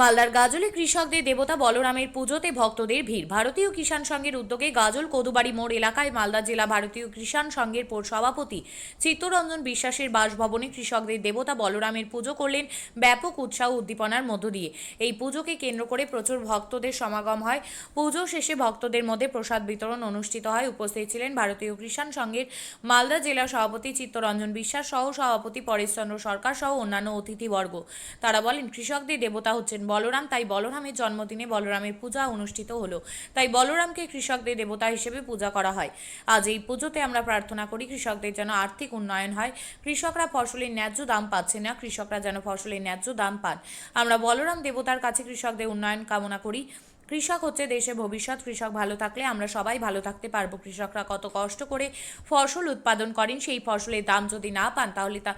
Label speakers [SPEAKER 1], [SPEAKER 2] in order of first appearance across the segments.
[SPEAKER 1] মালদার গাজলে কৃষকদের দেবতা বলরামের পুজোতে ভক্তদের ভিড়। ভারতীয় কিষাণ সংঘের উদ্যোগে গাজল কদুবাড়ি মোড় এলাকায় মালদা জেলা ভারতীয় কিষাণ সংঘের সভাপতি চিত্তরঞ্জন বিশ্বাসের বাসভবনে কৃষকদের দেবতা বলরামের পুজো করলেন ব্যাপক উৎসাহ উদ্দীপনার মধ্য দিয়ে। এই পুজোকে কেন্দ্র করে প্রচুর ভক্তদের সমাগম হয়। পুজো শেষে ভক্তদের মধ্যে প্রসাদ বিতরণ অনুষ্ঠিত হয়। উপস্থিত ছিলেন ভারতীয় কিষাণ সংঘের মালদা জেলা সভাপতি চিত্তরঞ্জন বিশ্বাস সহ সভাপতি পরেশচন্দ্র সরকার সহ অন্যান্য অতিথিবর্গ। তারা বলেন, কৃষকদের দেবতা হচ্ছেন বলরাম, তাই বলরামের জন্মদিনে বলরামের পূজা অনুষ্ঠিত হলো। তাই বলরামকে কৃষকদের দেবতা হিসেবে পূজা করা হয়। আজ এই পুজোতে আমরা প্রার্থনা করি, কৃষকদের যেন আর্থিক উন্নয়ন হয়। কৃষকরা ফসলের ন্যায্য দাম পাচ্ছে না, কৃষকরা যেন ফসলের ন্যায্য দাম পান। আমরা বলরাম দেবতার কাছে কৃষকদের উন্নয়ন কামনা করি। কৃষক হচ্ছে দেশের ভবিষ্যৎ, কৃষক ভালো থাকলে আমরা সবাই ভালো থাকতে পারব। কৃষকরা কত কষ্ট করে ফসল উৎপাদন করেন, সেই ফসলের দাম যদি না পান, তাহলে তা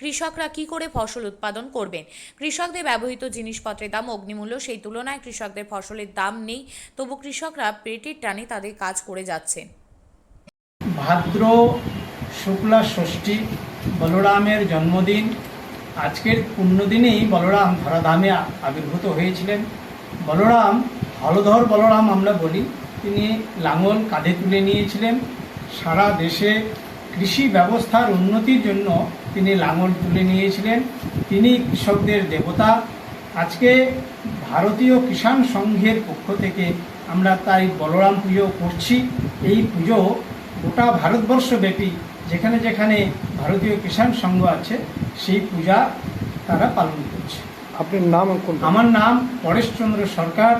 [SPEAKER 1] কৃষকরা কি করে ফসল উৎপাদন করবেন? কৃষকদের ব্যবহৃত জিনিসপত্রের দাম, অগ্নিমূল্য, সেই তুলনায় কৃষকদের ফসলের দাম নেই। তবু কৃষকরা পেটের টানে তাদের কাজ করে যাচ্ছেন।
[SPEAKER 2] ভাদ্র শুক্লা ষষ্ঠী, বলরামের জন্মদিন। আজকের পুণ্যদিনেই বলরাম ধরাধামে আবির্ভূত হয়েছিলেন। বলরাম, হলধর বলরাম আমরা বলি, তিনি লাঙল কাঁধে তুলে নিয়েছিলেন। সারা দেশে কৃষি ব্যবস্থার উন্নতির জন্য তিনি লাঙল তুলে নিয়েছিলেন। তিনি কৃষকদের দেবতা। আজকে ভারতীয় কিষাণ সংঘের পক্ষ থেকে আমরা তাই বলরাম পুজো করছি। এই পুজো গোটা ভারতবর্ষব্যাপী যেখানে যেখানে ভারতীয় কিষাণ সংঘ আছে সেই পূজা তারা পালন করছে।
[SPEAKER 3] আপনার নাম
[SPEAKER 2] আমার নাম পরেশচন্দ্র সরকার।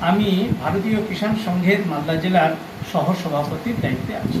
[SPEAKER 2] আমি ভারতীয় কিষাণ সংঘের মালদা জেলার সহসভাপতির দায়িত্বে আছি।